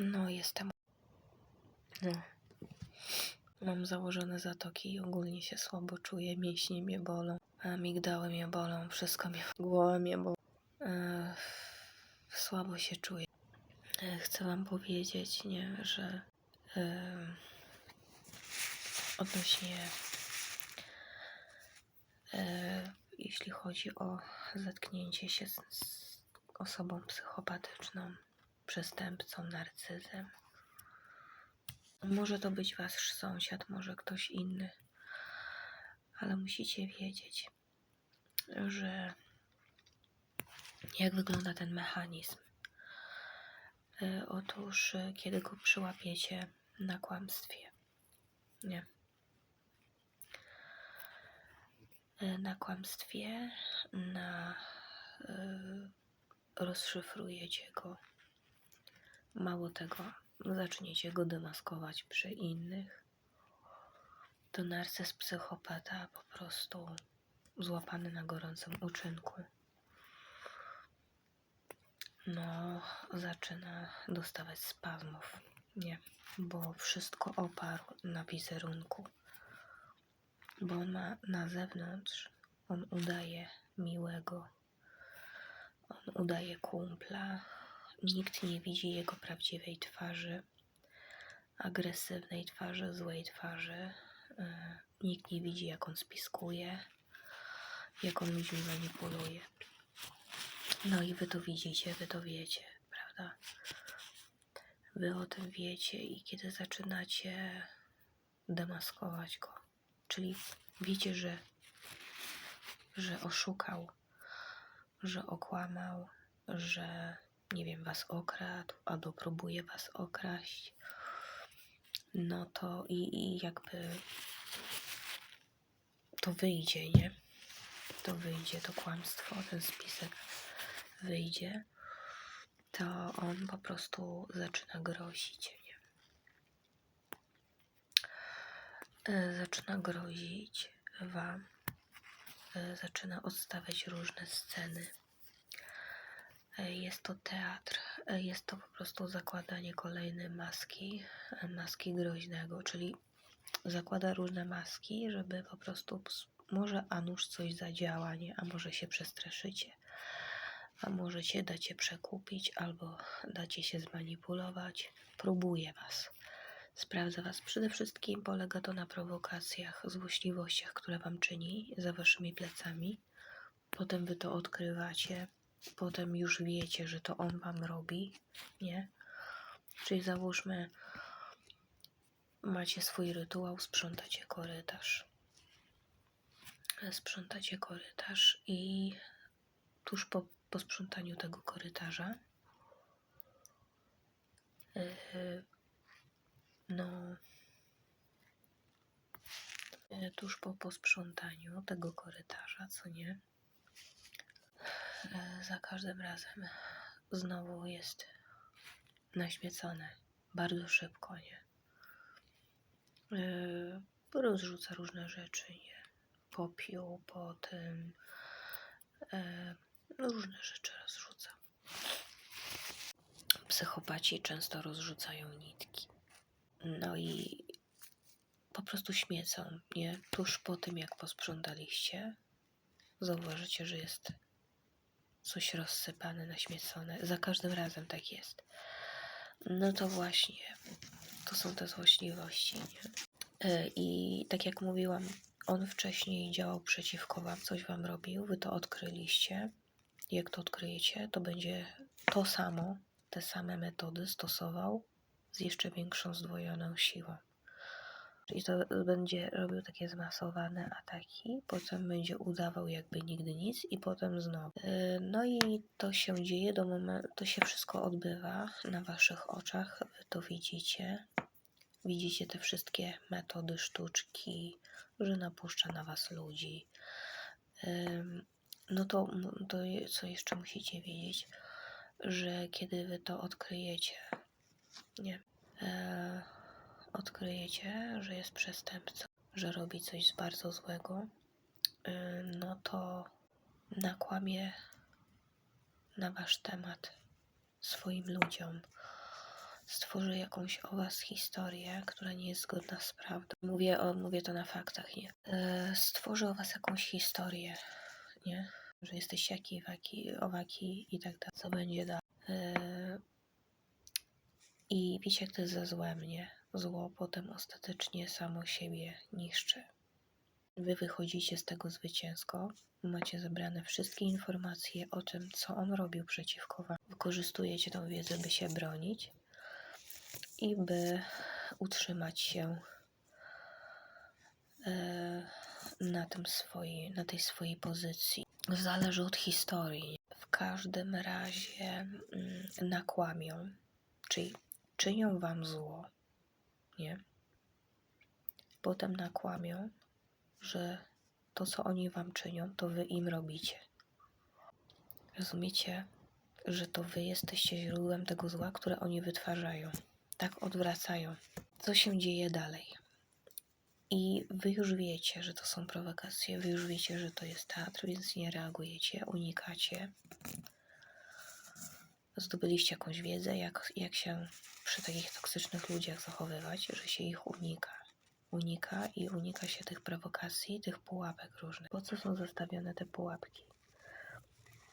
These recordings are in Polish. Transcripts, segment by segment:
No, jestem. No. Mam założone zatoki i ogólnie się słabo czuję, mięśnie mnie bolą, amigdały mnie bolą, wszystko mnie, głowa mnie bolą. E, słabo się czuję. E, chcę wam powiedzieć, nie, że e, odnośnie e, jeśli chodzi o zetknięcie się z, z osobą psychopatyczną, przestępcą, narcyzem. Może to być wasz sąsiad, może ktoś inny, ale musicie wiedzieć, że jak wygląda ten mechanizm. E, Otóż, e, kiedy go przyłapiecie na kłamstwie, nie. E, Na kłamstwie, na e, rozszyfrujecie go. Mało tego, zaczniecie go demaskować przy innych. To narcyz psychopata po prostu złapany na gorącym uczynku. No, zaczyna dostawać spazmów. Nie, bo wszystko oparł na wizerunku. Bo on ma na zewnątrz, on udaje miłego, on udaje kumpla. Nikt nie widzi jego prawdziwej twarzy, agresywnej twarzy, złej twarzy. Yy, Nikt nie widzi, jak on spiskuje, jak on ludźmi manipuluje. No i wy to widzicie, wy to wiecie, prawda? Wy o tym wiecie i kiedy zaczynacie demaskować go, czyli wiecie, że, że oszukał, że okłamał, że nie wiem, was okradł albo próbuje was okraść, no to i, i jakby to wyjdzie, nie? To wyjdzie, to kłamstwo, ten spisek wyjdzie, to on po prostu zaczyna grozić, nie? E, Zaczyna grozić wam, e, zaczyna odstawiać różne sceny. Jest to teatr, jest to po prostu zakładanie kolejnej maski, maski groźnego, czyli zakłada różne maski, żeby po prostu może a coś zadziała, nie? A może się przestraszycie, a możecie dacie przekupić albo dacie się zmanipulować. Próbuje was. Sprawdza was. Przede wszystkim polega to na prowokacjach, złośliwościach, które wam czyni za waszymi plecami. Potem wy to odkrywacie. Potem już wiecie, że to on wam robi, nie? Czyli załóżmy, macie swój rytuał, sprzątacie korytarz. Sprzątacie korytarz i tuż po, po sprzątaniu tego korytarza yy, no tuż po posprzątaniu tego korytarza, co nie? Yy, za każdym razem znowu jest naśmiecone bardzo szybko, nie? Yy, rozrzuca różne rzeczy, nie? Popiół, potem yy, różne rzeczy rozrzuca. Psychopaci często rozrzucają nitki. No i po prostu śmiecą, nie? Tuż po tym, jak posprzątaliście, zauważycie, że jest coś rozsypane, naśmiecone. Za każdym razem tak jest. No to właśnie, to są te złośliwości, nie? E, I tak jak mówiłam, on wcześniej działał przeciwko wam, coś wam robił, wy to odkryliście. Jak to odkryjecie, to będzie to samo, te same metody stosował z jeszcze większą zdwojoną siłą. I to będzie robił takie zmasowane ataki, potem będzie udawał jakby nigdy nic i potem znowu. Yy, No i to się dzieje do momentu, to się wszystko odbywa na waszych oczach, wy to widzicie. Widzicie te wszystkie metody, sztuczki, że napuszcza na was ludzi. Ym, No to, to co jeszcze musicie wiedzieć, że kiedy wy to odkryjecie, nie, e, odkryjecie, że jest przestępcą, że robi coś bardzo złego, y, no to nakłamie na wasz temat swoim ludziom. stworzy jakąś o was historię, która nie jest zgodna z prawdą. Mówię, o, mówię to na faktach, nie? E, stworzy o was jakąś historię, nie? Że jesteście jaki, waki, owaki i tak dalej. Co będzie dalej? E, I wiecie, jak to jest ze złem, nie? Zło potem ostatecznie samo siebie niszczy. Wy wychodzicie z tego zwycięsko, macie zebrane wszystkie informacje o tym, co on robił przeciwko wam. Wykorzystujecie tą wiedzę, by się bronić i by utrzymać się e, na, tym swojej, na tej swojej pozycji. Zależy od historii. W każdym razie mm, nakłamią, czyli czynią wam zło, nie? Potem nakłamią, że to, co oni wam czynią, to wy im robicie. Rozumiecie, że to wy jesteście źródłem tego zła, które oni wytwarzają. Tak odwracają. Co się dzieje dalej? I wy już wiecie, że to są prowokacje, wy już wiecie, że to jest teatr, więc nie reagujecie, unikacie. Zdobyliście jakąś wiedzę, jak, jak się przy takich toksycznych ludziach zachowywać, że się ich unika unika i unika się tych prowokacji, tych pułapek różnych. Po co są zastawione te pułapki?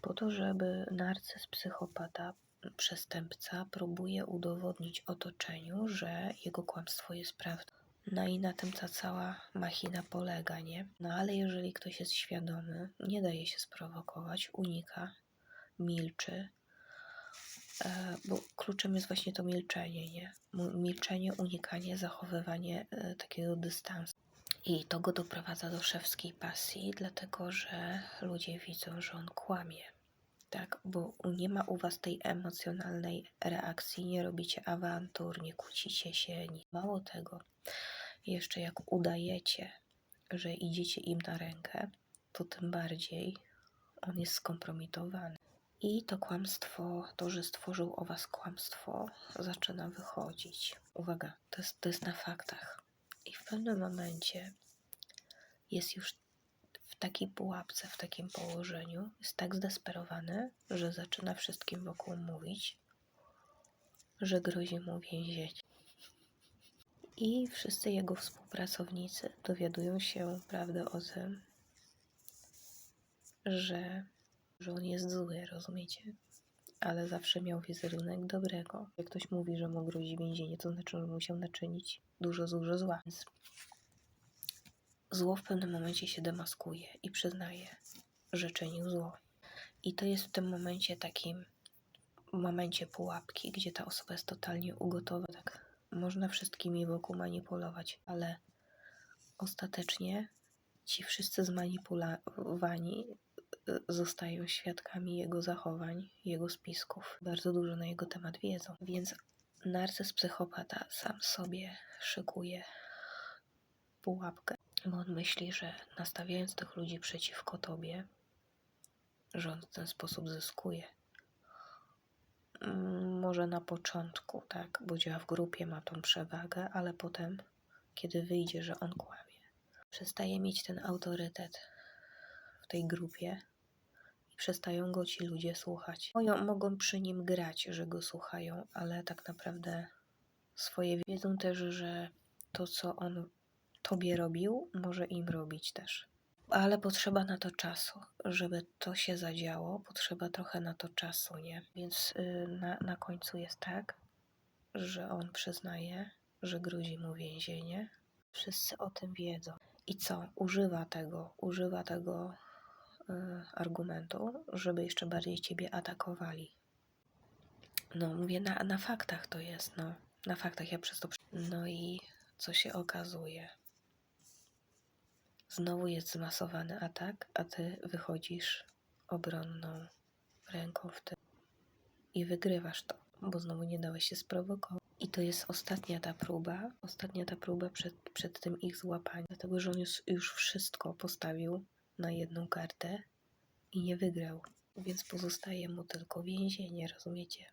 Po to, żeby narcyz, psychopata, przestępca próbuje udowodnić otoczeniu, że jego kłamstwo jest prawdą. No i na tym ta cała machina polega, nie? No ale jeżeli ktoś jest świadomy, nie daje się sprowokować, unika, milczy, bo kluczem jest właśnie to milczenie, nie? Milczenie, unikanie, zachowywanie e, takiego dystansu. I to go doprowadza do szewskiej pasji, dlatego że ludzie widzą, że on kłamie. Tak, bo nie ma u was tej emocjonalnej reakcji, nie robicie awantur, nie kłócicie się, nie. Mało tego, jeszcze jak udajecie, że idziecie im na rękę, to tym bardziej on jest skompromitowany. I to kłamstwo, to, że stworzył o was kłamstwo, zaczyna wychodzić. Uwaga, to jest, to jest na faktach. I w pewnym momencie jest już w takiej pułapce, w takim położeniu, jest tak zdesperowany, że zaczyna wszystkim wokół mówić, że grozi mu więzienie. I wszyscy jego współpracownicy dowiadują się prawdy o tym, że, że on jest zły, rozumiecie? Ale zawsze miał wizerunek dobrego. Jak ktoś mówi, że mu grozi więzienie, to znaczy, że musiał naczynić dużo, dużo zła. Więc zło w pewnym momencie się demaskuje i przyznaje, że czynił zło. I to jest w tym momencie takim momencie pułapki, gdzie ta osoba jest totalnie ugotowana. Tak, można wszystkimi wokół manipulować, ale ostatecznie ci wszyscy zmanipulowani zostają świadkami jego zachowań, jego spisków. Bardzo dużo na jego temat wiedzą. Więc narcyz psychopata sam sobie szykuje pułapkę, bo on myśli, że nastawiając tych ludzi przeciwko tobie, on w ten sposób zyskuje. Może na początku, tak, bo działa w grupie, ma tą przewagę, ale potem, kiedy wyjdzie, że on kłamie, przestaje mieć ten autorytet w tej grupie przestają go ci ludzie słuchać. Mogą przy nim grać, że go słuchają, ale tak naprawdę swoje wiedzą też, że to, co on tobie robił, może im robić też. Ale potrzeba na to czasu, żeby to się zadziało, potrzeba trochę na to czasu, nie? Więc y, na, na końcu jest tak, że on przyznaje, że grozi mu więzienie. Wszyscy o tym wiedzą. I co? Używa tego, używa tego argumentu, żeby jeszcze bardziej ciebie atakowali. No, mówię, na, na faktach to jest, no. Na faktach ja przez to. No i co się okazuje? Znowu jest zmasowany atak, a ty wychodzisz obronną ręką w tym i wygrywasz to, bo znowu nie dałeś się sprowokować. I to jest ostatnia ta próba, ostatnia ta próba przed, przed tym ich złapaniem, dlatego że on już, już wszystko postawił na jedną kartę i nie wygrał, więc pozostaje mu tylko więzienie, rozumiecie?